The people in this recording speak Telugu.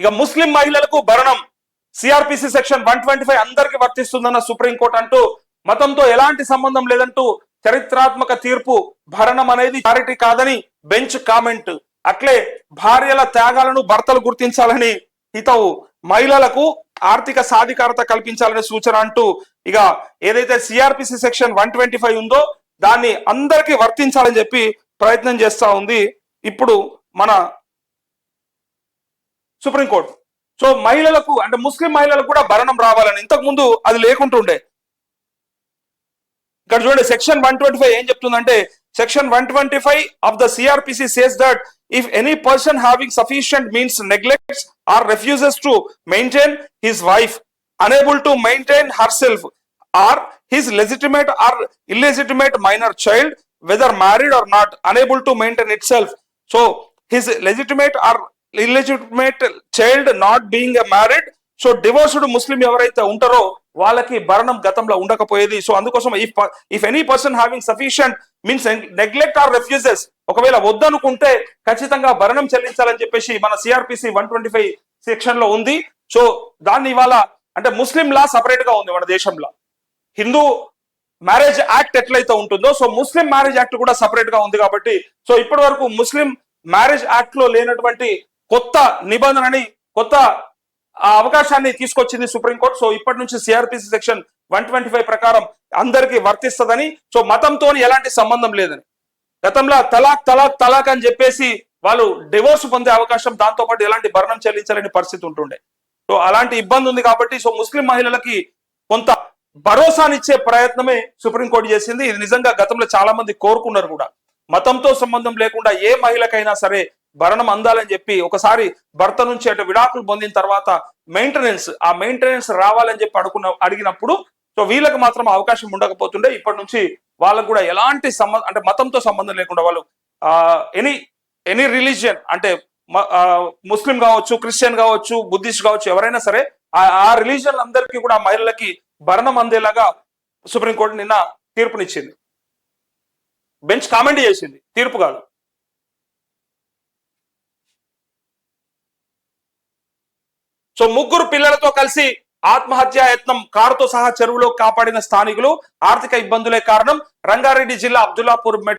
ఇక ముస్లిం మహిళలకు భరణం. CRPC section one twenty five అందరికి వర్తిస్తుందన్న సుప్రీంకోర్టు అంటూ మతంతో ఎలాంటి సంబంధం లేదంటూ చరిత్రాత్మక తీర్పు భరణం అనేది చారిటీ కాదని బెంచ్ కామెంట్ అట్లే భార్యల త్యాగాలను భర్తలు గుర్తించాలని హితవు. మహిళలకు ఆర్థిక సాధికారత కల్పించాలనే సూచన అంటూ ఇక ఏదైతే CRPC section one twenty five ఉందో దాన్ని అందరికీ వర్తించాలని చెప్పి ప్రయత్నం చేస్తా ఉంది. ఇప్పుడు మన సుప్రీంకోర్టు. సో మహిళలకు అంటే ముస్లిం మహిళలకు కూడా భరణం రావాలని ఇంతకు ముందు అది లేకుంటుండే ఇక్కడ చూడండి సెక్షన్ వన్ ట్వంటీ ఫైవ్ ఏం చెప్తుందంటే section one twenty five of the CRPC says that if any person having sufficient means neglects or refuses to maintain his wife unable to maintain her self or his legitimate or illegitimate minor child whether married or not unable to maintain it self so his legitimate or child child not being married so divorced Muslim ఎవరైతే ఉంటారో వాళ్ళకి భరణం గతంలో ఉండకపోయేది. సో అందుకోసం if if any person having sufficient means neglect or refuses ఒకవేళ వద్దనుకుంటే ఖచ్చితంగా భరణం చెల్లించాలని చెప్పేసి మన సిఆర్పిసి వన్ ట్వంటీ ఫైవ్ సెక్షన్లో ఉంది. సో దాన్ని ఇవాళ అంటే ముస్లిం లా సపరేట్గా ఉంది మన దేశంలో. హిందూ మ్యారేజ్ యాక్ట్ ఎట్లయితే ఉంటుందో సో ముస్లిం మ్యారేజ్ యాక్ట్ కూడా సపరేట్గా ఉంది కాబట్టి సో ఇప్పటి వరకు ముస్లిం మ్యారేజ్ యాక్ట్లో లేనటువంటి కొత్త నిబంధనని కొత్త అవకాశాన్ని తీసుకొచ్చింది సుప్రీంకోర్టు సో ఇప్పటి నుంచి CRPC section one twenty five ప్రకారం అందరికీ వర్తిస్తదని. సో మతంతో ఎలాంటి సంబంధం లేదని. గతంలో తలాక్ తలాక్ తలాక్ అని చెప్పేసి వాళ్ళు డివోర్స్ పొందే అవకాశం దాంతో పాటు ఎలాంటి భరణం చెల్లించాలని పరిస్థితి ఉంటుండే. సో అలాంటి ఇబ్బంది ఉంది కాబట్టి సో ముస్లిం మహిళలకి కొంత భరోసానిచ్చే ప్రయత్నమే సుప్రీంకోర్టు చేసింది. ఇది నిజంగా గతంలో చాలా మంది కోరుకున్నారు కూడా. మతంతో సంబంధం లేకుండా ఏ మహిళకైనా సరే భరణం అందాలని చెప్పి ఒకసారి భర్త నుంచి అటు విడాకులు పొందిన తర్వాత మెయింటెనెన్స్ ఆ మెయింటెనెన్స్ రావాలని చెప్పి అడుగున అడిగినప్పుడు సో వీళ్ళకి మాత్రం అవకాశం ఉండకపోతుండే. ఇప్పటి నుంచి వాళ్ళకు కూడా ఎలాంటి సంబంధం అంటే మతంతో సంబంధం లేకుండా వాళ్ళు ఎనీ ఎనీ రిలీజియన్ అంటే ముస్లిం కావచ్చు క్రిస్టియన్ కావచ్చు బుద్ధిస్ట్ కావచ్చు ఎవరైనా సరే ఆ- ఆ రిలీజియన్ అందరికీ కూడా మహిళలకి భరణం అందేలాగా సుప్రీంకోర్టు నిన్న తీర్పునిచ్చింది. బెంచ్ కామెంట్ చేసింది. తీర్పు కాదు. సో ముగ్గురు పిల్లలతో కలిసి ఆత్మహత్యా యత్నం కారుతో సహా చెరువులో కాపాడిన స్థానికులు ఆర్థిక ఇబ్బందులే కారణం రంగారెడ్డి జిల్లా అబ్దుల్లాపూర్ మెట్